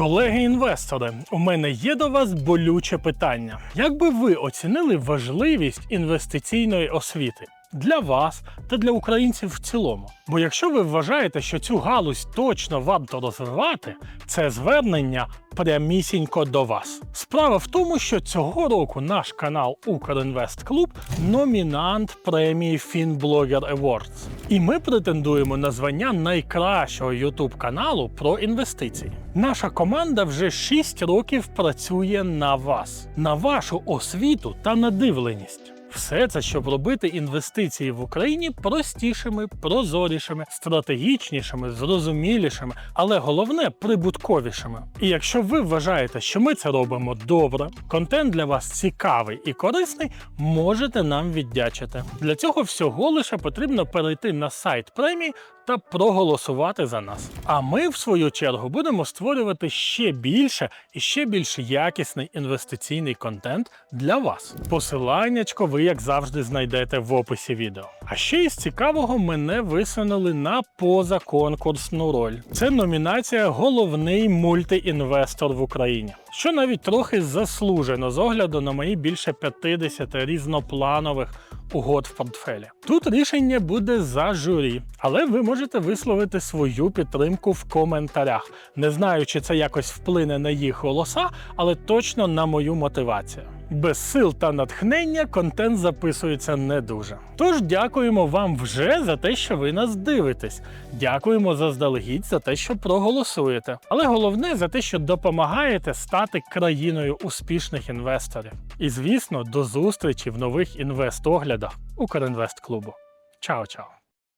Колеги-інвестори, у мене є до вас болюче питання. Як би ви оцінили важливість інвестиційної освіти? Для вас та для українців в цілому. Бо якщо ви вважаєте, що цю галузь точно варто розвивати, це звернення прямісінько до вас. Справа в тому, що цього року наш канал Укрінвест Клуб номінант премії FinBlogger Awards. І ми претендуємо на звання найкращого YouTube каналу про інвестиції. Наша команда вже 6 років працює на вас, на вашу освіту та надивленість. Все це, щоб робити інвестиції в Україні простішими, прозорішими, стратегічнішими, зрозумілішими, але головне прибутковішими. І якщо ви вважаєте, що ми це робимо добре, контент для вас цікавий і корисний, можете нам віддячити. Для цього всього лише потрібно перейти на сайт премії та проголосувати за нас. А ми, в свою чергу, будемо створювати ще більше і ще більш якісний інвестиційний контент для вас. Посиланнячко ви, як завжди, знайдете в описі відео. А ще із цікавого мене висунули на позаконкурсну роль. Це номінація Головний мультиінвестор в Україні. Що навіть трохи заслужено з огляду на мої більше 50 різнопланових угод в портфелі. Тут рішення буде за журі, але ви можете висловити свою підтримку в коментарях. Не знаю, чи це якось вплине на їх голоса, але точно на мою мотивацію. Без сил та натхнення контент записується не дуже. Тож дякуємо вам вже за те, що ви нас дивитесь. Дякуємо заздалегідь за те, що проголосуєте. Але головне за те, що допомагаєте стати країною успішних інвесторів. І звісно, до зустрічі в нових інвест-оглядах Укрінвест клубу. Чао-чао!